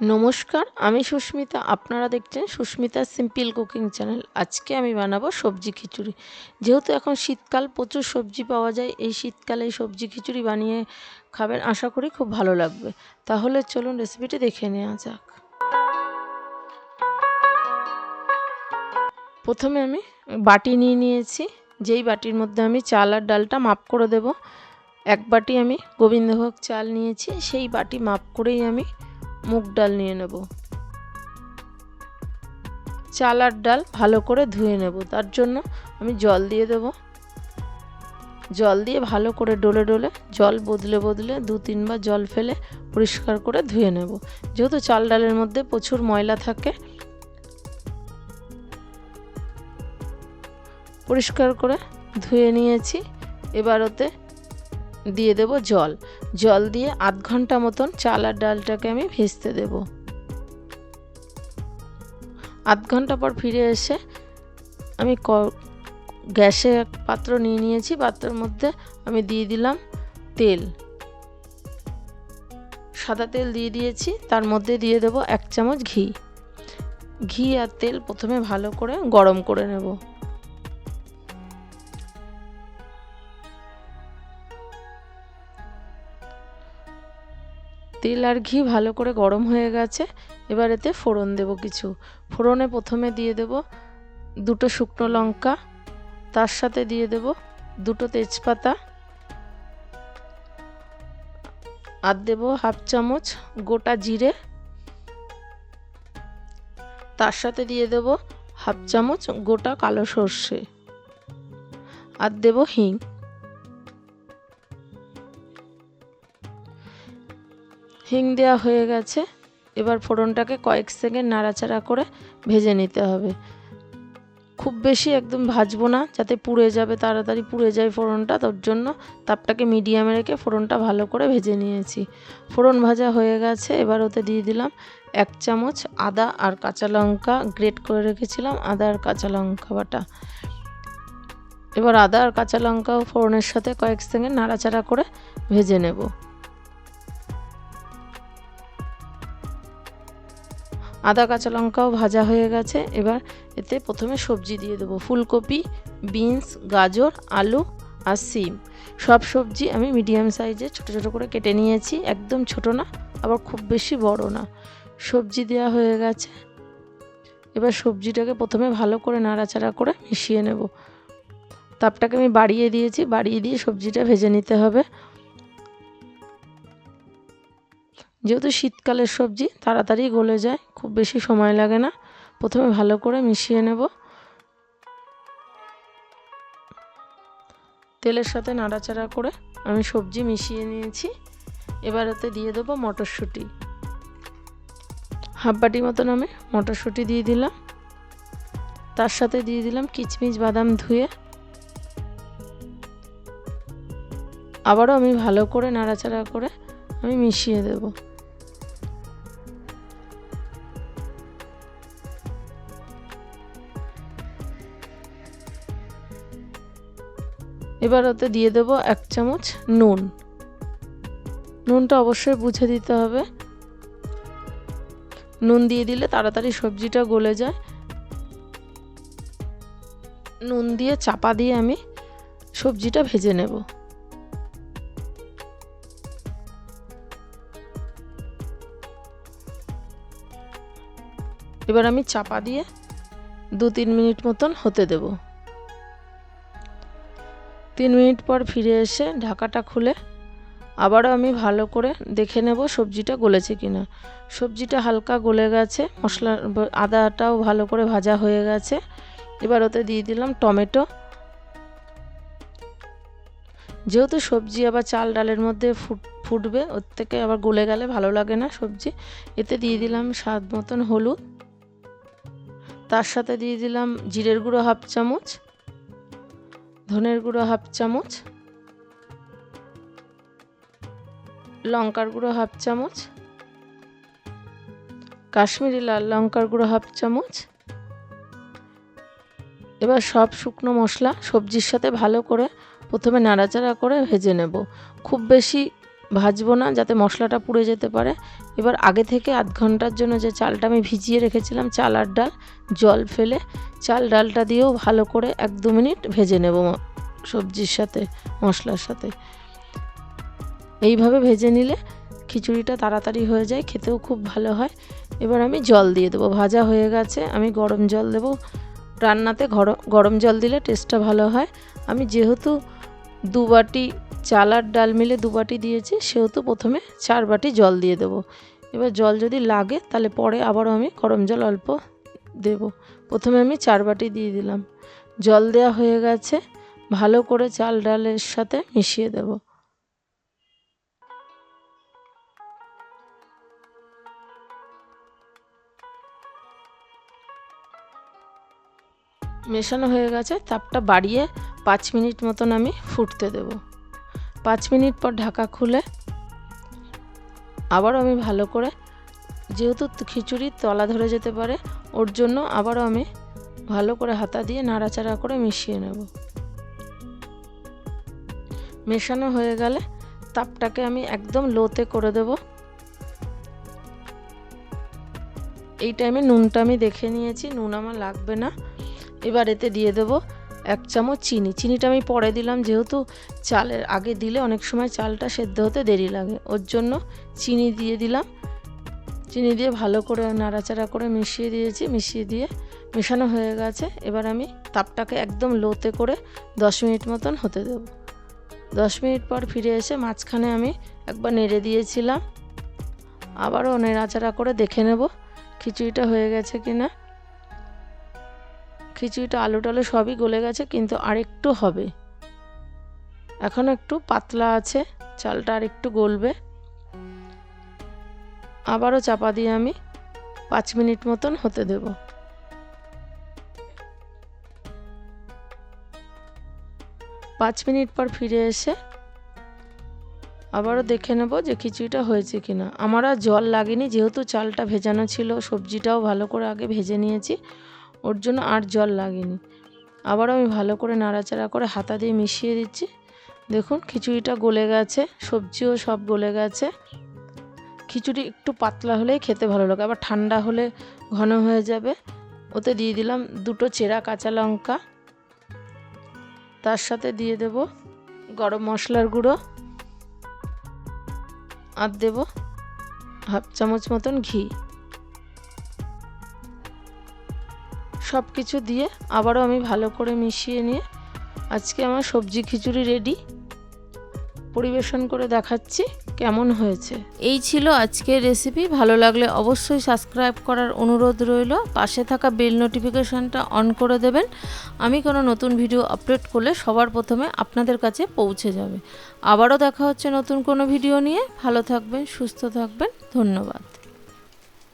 নমস্কার, আমি সুস্মিতা। আপনারা দেখছেন সুস্মিতা সিম্পল কুকিং চ্যানেল। আজকে আমি বানাবো সবজি খিচুড়ি। যেহেতু এখন শীতকাল, প্রচুর সবজি পাওয়া যায়, এই শীতকালে এই সবজি খিচুড়ি বানিয়ে খাবেন আশা করি খুব ভালো লাগবে। তাহলে চলুন রেসিপিটি দেখে নেওয়া যাক। প্রথমে আমি বাটি নিয়ে নিয়েছি। যেই বাটির মধ্যে আমি চাল আর ডালটা মাপ করে দেব। এক বাটি আমি গোবিন্দভোগ চাল নিয়েছি। সেই বাটি মাপ করেই আমি মুগ ডাল নিয়ে নেব। চালার ডাল ভালো করে ধুয়ে নেব। তার জন্য আমি জল দিয়ে দেব। জল দিয়ে ভালো করে ডলে ডলে জল বদলে বদলে দু তিনবার জল ফেলে পরিষ্কার করে ধুয়ে নেব। যেহেতু চাল ডালের মধ্যে প্রচুর ময়লা থাকে, পরিষ্কার করে ধুয়ে নিয়েছি। এবার ওতে দিয়ে দেব জল। জল দিয়ে আধ ঘণ্টা মতন চাল আর ডালটাকে আমি ভেজতে দেব। আধ ঘণ্টা পর ফিরে এসে আমি ক, গ্যাসে পাত্র নিয়ে নিয়েছি, পাত্রের মধ্যে আমি দিয়ে দিলাম তেল। সাদা তেল দিয়ে দিয়েছি, তার মধ্যে দিয়ে দেব এক চামচ ঘি। ঘি আর তেল প্রথমে ভালো করে গরম করে নেব। তেল আর ঘি ভালো করে গরম হয়ে গেছে। এবার এতে ফোড়ন দেব কিছু। ফোড়নে প্রথমে দিয়ে দেব দুটো শুকনো লঙ্কা, তার সাথে দিয়ে দেব দুটো তেজপাতা, আর দেব হাফ চামচ গোটা জিরে। তার সাথে দিয়ে দেব হাফ চামচ গোটা কালো সর্ষে। আর দেব হিং। হিং দেওয়া হয়ে গেছে। এবার ফোড়নটাকে কয়েক সেকেন্ড নাড়াচাড়া করে ভেজে নিতে হবে। খুব বেশি একদম ভাজবো না, যাতে পুড়ে যাবে, তাড়াতাড়ি পুড়ে যায় ফোড়নটা। তার জন্য তাপটাকে মিডিয়ামে রেখে ফোড়নটা ভালো করে ভেজে নিয়েছি। ফোড়ন ভাজা হয়ে গেছে, এবার ওতে দিয়ে দিলাম এক চামচ আদা আর কাঁচা লঙ্কা গ্রেট করে রেখেছিলাম, আদা আর কাঁচা লঙ্কা বাটা। এবার আদা আর কাঁচা লঙ্কাও ফোড়নের সাথে কয়েক সেকেন্ড নাড়াচাড়া করে ভেজে নেব। আদা, কাঁচা লঙ্কাও ভাজা হয়ে গেছে। এবার এতে প্রথমে সবজি দিয়ে দেবো। ফুলকপি, বিনস, গাজর, আলু আর সিম। সব সবজি আমি মিডিয়াম সাইজে ছোটো ছোটো করে কেটে নিয়েছি। একদম ছোট না, আবার খুব বেশি বড় না। সবজি দেওয়া হয়ে গেছে। এবার সবজিটাকে প্রথমে ভালো করে নাড়াচাড়া করে মিশিয়ে নেব। তাপটাকে আমি বাড়িয়ে দিয়েছি। বাড়িয়ে দিয়ে সবজিটা ভেজে নিতে হবে। যেহেতু শীতকালের সবজি, তাড়াতাড়ি গলে যায়, খুব বেশি সময় লাগে না। প্রথমে ভালো করে মিশিয়ে নেব। তেলের সাথে নাড়াচাড়া করে আমি সবজি মিশিয়ে নিয়েছি। এবার ওতে দিয়ে দেবো মটরশুঁটি। হাফ বাটি মতন আমি মটরশুঁটি দিয়ে দিলাম। তার সাথে দিয়ে দিলাম কিচমিচ, বাদাম ধুয়ে। আবারও আমি ভালো করে নাড়াচাড়া করে আমি মিশিয়ে দেবো। এবার ওতে দিয়ে দেবো এক চামচ নুন। নুনটা অবশ্যই বুঝে দিতে হবে। নুন দিয়ে দিলে তাড়াতাড়ি সবজিটা গলে যায়। নুন দিয়ে চাপা দিয়ে আমি সবজিটা ভেজে নেব। এবার আমি চাপা দিয়ে দু তিন মিনিট মতন হতে দেবো। তিন মিনিট পর ফিরে এসে ঢাকাটা খুলে আবারও আমি ভালো করে দেখে নেব সবজিটা গলেছে কিনা। সবজিটা হালকা গলে গেছে, মশলা আদাটাও ভালো করে ভাজা হয়ে গেছে। এবার ওতে দিয়ে দিলাম টমেটো। যেহেতু সবজি আবার চাল ডালের মধ্যে ফুট, ফুটবে, ওর থেকে আবার গলে গেলে ভালো লাগে না সবজি। এতে দিয়ে দিলাম স্বাদ মতন হলুদ। তার সাথে দিয়ে দিলাম জিরের গুঁড়ো হাফ চামচ। ধনের গুঁড়ো হাফ চামচ, লঙ্কার গুঁড়ো হাফ চামচ, কাশ্মীরি লাল লঙ্কার গুঁড়ো হাফ চামচ। এবার সব শুকনো মশলা সবজির সাথে ভালো করে প্রথমে নাড়াচাড়া করে ভেজে নেব। খুব বেশি ভাজবো না যাতে মশলাটা পুড়ে যেতে পারে। এবার আগে থেকে আধ ঘণ্টার জন্য যে চালটা আমি ভিজিয়ে রেখেছিলাম, চাল আর ডাল, জল ফেলে চাল ডালটা দিয়েও ভালো করে এক দু মিনিট ভেজে নেব সবজির সাথে, মশলার সাথে। এইভাবে ভেজে নিলে খিচুড়িটা তাড়াতাড়ি হয়ে যায়, খেতেও খুব ভালো হয়। এবার আমি জল দিয়ে দেবো, ভাজা হয়ে গেছে, আমি গরম জল দেবো। রান্নাতে গরম জল দিলে টেস্টটা ভালো হয়। আমি যেহেতু দু বাটি চাল আর ডাল মিলে দু বাটি দিয়েছি, সেহেতু প্রথমে চার বাটি জল দিয়ে দেবো। এবার জল যদি লাগে, তাহলে পরে আবারও আমি গরম জল অল্প দেব। প্রথমে আমি চার বাটি দিয়ে দিলাম। জল দেওয়া হয়ে গেছে, ভালো করে চাল ডালের সাথে মিশিয়ে দেব। মেশানো হয়ে গেছে, তাপটা বাড়িয়ে পাঁচ মিনিট মতন আমি ফুটতে দেব। পাঁচ মিনিট পর ঢাকা খুলে, আবারও আমি ভালো করে, যেহেতু খিচুড়ি তলা ধরে যেতে পারে, ওর জন্য আবারও আমি ভালো করে হাতা দিয়ে নাড়াচাড়া করে মিশিয়ে নেব। মেশানো হয়ে গেলে তাপটাকে আমি একদম লোতে করে দেব। এই টাইমে নুনটা আমি দেখে নিয়েছি, নুন আমার লাগবে না। এবার এতে দিয়ে দেবো এক চামচ চিনি। চিনিটা আমি পরে দিলাম, যেহেতু চালের আগে দিলে অনেক সময় চালটা সেদ্ধ হতে দেরি লাগে। ওর জন্য চিনি দিয়ে দিলাম। চিনি দিয়ে ভালো করে নাড়াচাড়া করে মিশিয়ে দিয়েছি, মিশিয়ে দিয়ে মেশানো হয়ে গেছে। এবার আমি তাপটাকে একদম লোতে করে দশ মিনিট মতন হতে দেব। দশ মিনিট পর ফিরে এসে মাঝখানে আমি একবার নেড়ে দিয়েছিলাম। আবারও নেড়াচাড়া করে দেখে নেব, খিচুড়িটা হয়ে গেছে কি না খিচুড়িটা আলু টালু সবই গলে গেছে, কিন্তু আরেকটু হবে। এখন একটু পাতলা আছে, চালটা আর একটু গলবে। আবারও চাপা দিয়ে আমি পাঁচ মিনিট মতন হতে দেব। পাঁচ মিনিট পর ফিরে এসে আবারও দেখে নেব যে খিচুড়িটা হয়েছে কিনা। আমার আর জল লাগেনি, যেহেতু চালটা ভেজানো ছিল, সবজিটাও ভালো করে আগে ভেজে নিয়েছি। ওর জন্য আর জল লাগেনি। আবারও আমি ভালো করে নাড়াচাড়া করে হাতা দিয়ে মিশিয়ে দিচ্ছি। দেখুন, খিচুড়িটা গলে গেছে, সবজিও সব গলে গেছে। খিচুড়ি একটু পাতলা হলেই খেতে ভালো লাগে, আবার ঠান্ডা হলে ঘন হয়ে যাবে। ওতে দিয়ে দিলাম দুটো চেরা কাঁচা লঙ্কা। তার সাথে দিয়ে দেব গরম মশলার গুঁড়ো। আর দেব হাফ চামচ মতন ঘি। সব কিছু দিয়ে আবারও আমি ভালো করে মিশিয়ে নিয়ে আজকে আমার সবজি খিচুড়ি রেডি পরিবেশন করে দেখাচ্ছি কেমন হয়েছে। এই ছিল আজকের রেসিপি ভালো লাগলে অবশ্যই সাবস্ক্রাইব করার অনুরোধ রইল। পাশে থাকা বেল নোটিফিকেশনটা অন করে দেবেন। আমি কোনো নতুন ভিডিও আপলোড করলে সবার প্রথমে আপনাদের কাছে পৌঁছে যাবে। আবারও দেখা হচ্ছে নতুন কোনো ভিডিও নিয়ে। ভালো থাকবেন, সুস্থ থাকবেন। ধন্যবাদ।